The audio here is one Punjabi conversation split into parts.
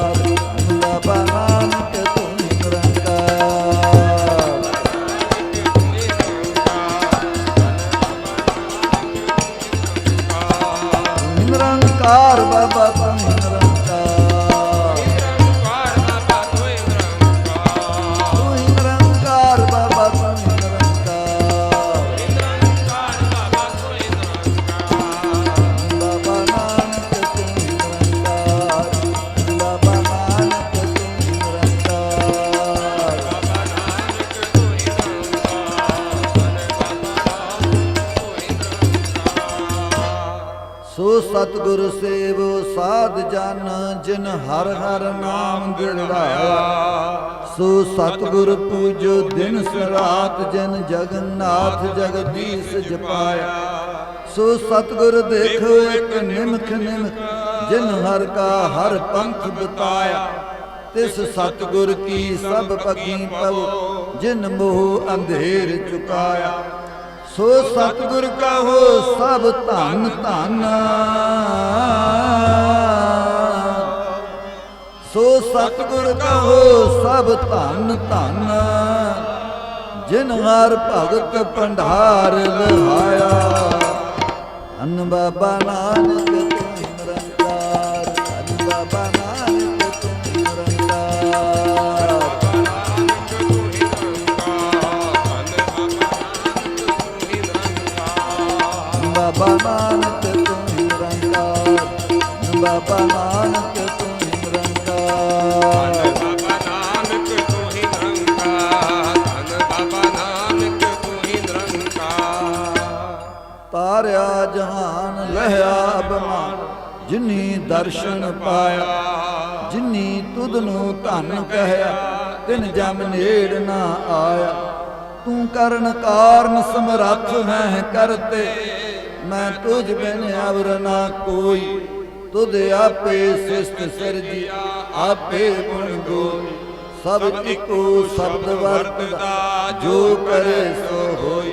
ਬਾਬਾ ਸਾਧ ਜਿਨ ਹਰ ਹਰ ਨਾਮ ਦਿਲਾਇਆ ਸੋ ਸਤਿਗੁਰ ਪੂਜੋ ਦਿਨ ਸਰਾਤ ਜਿਨ ਜਗਨਨਾਥ ਜਗਦੀਸ਼ ਜਪਾਇਆ। ਸੋ ਸਤਿਗੁਰ ਦੇਖੋ ਇੱਕ ਨਿਮਖ ਨਿਮਖ, ਜਿਨ ਹਰ ਕਾ ਹਰ ਪੰਥ ਬਤਾਇਆ। ਤਿਸ ਸਤਿਗੁਰ ਕੀ ਸਭ ਪਗੀ ਪਵ, ਜਿਨ ਮੋਹ ਅੰਧੇਰ ਚੁਕਾਇਆ। ਸੋ ਸਤਿਗੁਰ ਕਹੋ ਸਭ ਧਨ ਧਨ। ਸੋ ਸਤਿਗੁਰ ਕਹੋ ਸਭ ਧਨ ਧਨ ਜਿਨ ਹਰ ਭਗਤ ਭੰਡਾਰ ਲਹਾਇਆ ਅਨ ਬਾਬਾ ਨਾਨਕ ਤਾਰਿਆ ਜਹਾਨ ਲਹਿਆ ਬਮਾਨ ਜਿਨੀ ਦਰਸ਼ਨ ਪਾਇਆ, ਜਿਨੀ ਤੁਧ ਨੂੰ ਧਨ ਕਹਿਆ, ਤਿਨ ਜਮ ਨੇੜ ਨਾ ਆਇਆ। ਤੂੰ ਕਰਨ ਕਾਰਨ ਸਮਰੱਥ ਹੈ ਕਰਤੇ, ਮੈਂ ਤੁਝ ਬਿਨ ਅਵਰ ਨਾ ਕੋਈ। ਤੁਧ ਆਪੇ ਸਿਸਤ ਸਿਰਜੀ ਆਪੇ ਗੁਣ ਗੋਈ। ਸਭ ਇੱਕੋ ਸ਼ਬਦ ਵਰਤਦਾ, ਜੋ ਕਰੇ ਸੋ ਹੋਈ।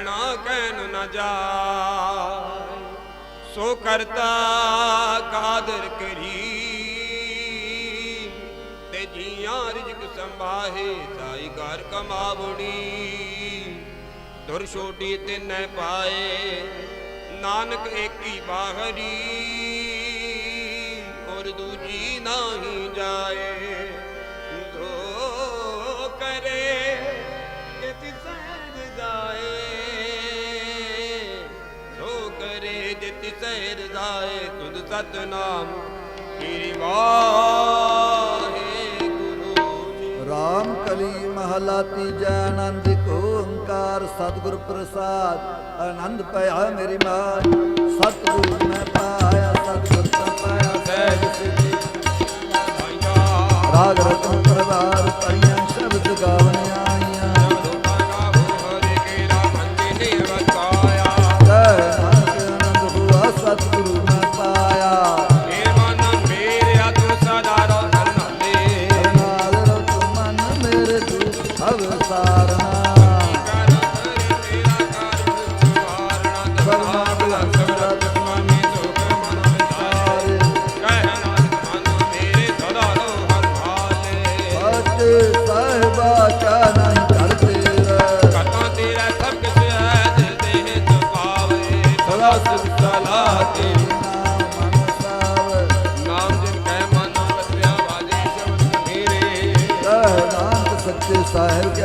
ਕਹਿਣਾ ਕਹਿਨ ਨਾ ਜਾ ਸੋ ਕਰਤਾ ਕਾਦਰ ਕਰੀ। ਤੇ ਜੀਆਂ ਰਿਜਕ ਸੰਭਾਹੇ, ਸਾਈ ਘਰ ਕਮਾਵਣੀ ਦੁਰ ਛੋਟੀ ਤਿਨੈ ਪਾਏ, ਨਾਨਕ ਏਕੀ ਬਾਹਰੀ। ਔਰ ਦੂਜੀ ਨਹੀਂ ਜਾਏ। ਕਰੇ ਜੇ ਤਿਸੈਰ ਜਾਏ ਤੁਧ ਸਤਨਾਮ। ਕੀਰੀ ਵਾਹੇ ਗੁਰੂ ਰਾਮ ਕਲੀ ਮਹਲਾ ਤੀਜਾ ਆਨੰਦ ਓੰਕਾਰ ਓੰਕਾਰ ਸਤਿਗੁਰ ਪ੍ਰਸਾਦ ਆਨੰਦ ਪਿਆ ਮੇਰੀ ਮਾਨ ਸਤਿਗੁਰ ਮੈਂ ਪਾਇਆ ਸਤਿਗੁਰ ਤਾਂ ਪਾਇਆ। ਸਹਿਜ ਸਿੱਧੀ। ਰਾਗ ਰਤਨ ਪਰਵਾਰ ਪਈਆਂ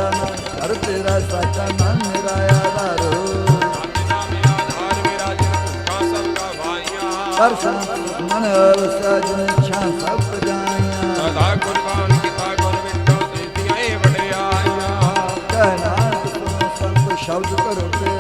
ਸਾਹਿਬ ਕਿਆ ਨਾਮ ਕਰ ਤੇਰਾ ਸਾਚਾ ਮਨ ਮੇਰਾ ਆਧਾਰ ਕਰ ਸੰਤ ਮਨ ਵਸਾ ਜਿਨ ਛਾ ਸਭ ਪਜਾਈਆਂ ਸਦਾ ਕੁਰਬਾਨ ਕੀਤਾ ਗੁਰ ਵਿਟੋ ਦਿੱਤੀਆਂ ਏ ਵਡਿਆਈਆਂ ਕਹਿ ਨਾਨਕ ਸੁਣ ਸੰਤ ਸ਼ਬਦ ਕਰੋ ਪਿਆਰੋ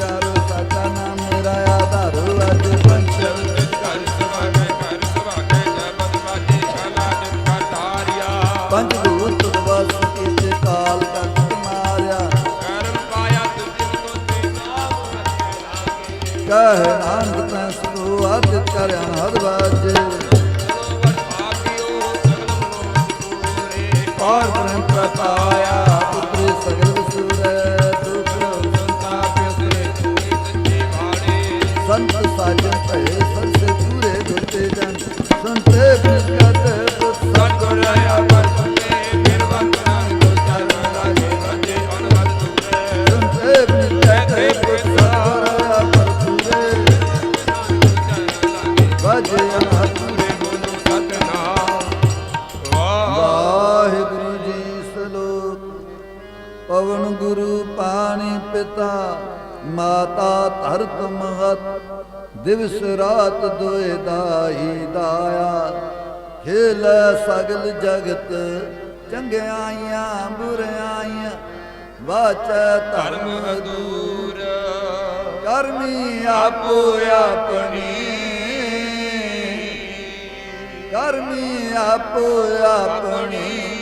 ਕਹਿ ਨਾਨਕ ਤੈ ਸੋ ਆਦਿ ਕਰ ਅਨਹਦ ਰਾਤ ਦੋਏ ਦਾਈ ਦਾਇਆ। ਖੇਲ ਸਗਲ ਜਗਤ, ਚੰਗਿਆਈਆਂ, ਬੁਰਿਆਈਆਂ, ਵਾਚੈ ਧਰਮ ਦੂਰ ਕਰਮੀ ਆਪੋ ਆਪਣੀ। ਕਰਮੀ ਆਪੋ ਆਪਣੀ।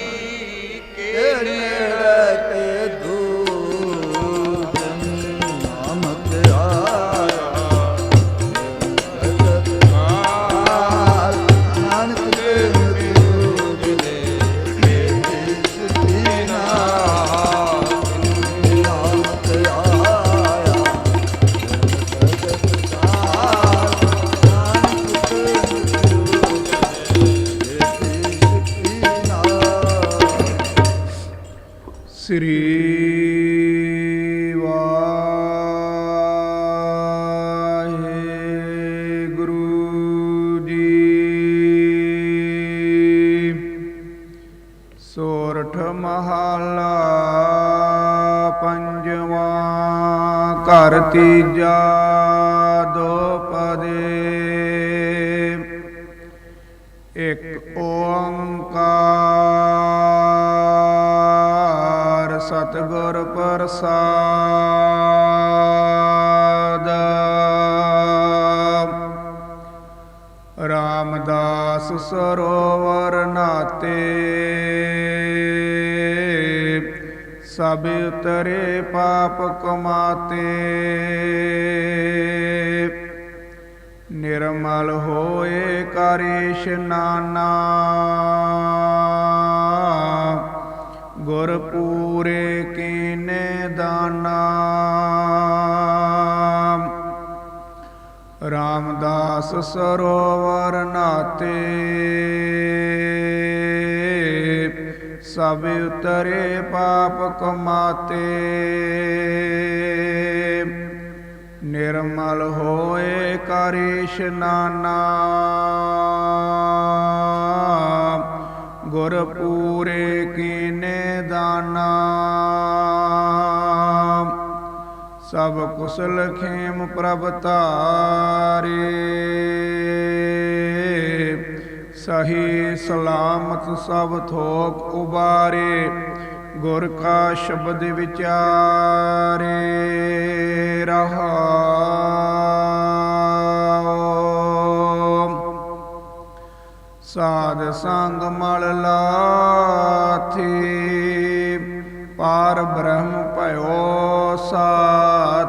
ਸ੍ਰੀ ਵਾਹਿਗੁਰੂ ਜੀ। ਸੋਰਠ ਮਹਲਾ ਪੰਜਵਾਂ ਘਰ ਤੀਜਾ ਦੋ ਪਦੇ। ਸਤਿਗੁਰ ਪ੍ਰਸਾਦ। ਰਾਮਦਾਸ ਸਰੋਵਰ ਨਾਤੇ ਸਭ ਉਤਰੇ ਪਾਪ ਕਮਾਤੇ। ਨਿਰਮਲ ਹੋਏ ਕਰ ਇਸ਼ਨਾਨਾ ਗੁਰ ਰਾਮਦਾਸ ਸਰੋਵਰ ਨਾਤੇ। ਸਭ ਉਤਰੇ ਪਾਪ ਕਮਾਤੇ। ਨਿਰਮਲ ਹੋਏ ਕਰ ਇਸ਼ਨਾਨਾ ਗੁਰ ਪੂਰੇ ਕੀਨੇ ਦਾਨਾ। ਸਭ ਕੁਸਲ ਖੇਮ ਪ੍ਰਭ ਤਾਰੇ। ਸਹੀ ਸਲਾਮਤ ਸਭ ਥੋਕ ਉਬਾਰੇ, ਗੁਰ ਕਾ ਸ਼ਬਦ ਵਿਚਾਰੇ ਰਹਾਉ ਸਾਧ ਸੰਗ ਮਲ ਲਾਥੀ, ਪਾਰ ਬ੍ਰਹਮ ਭਇਓ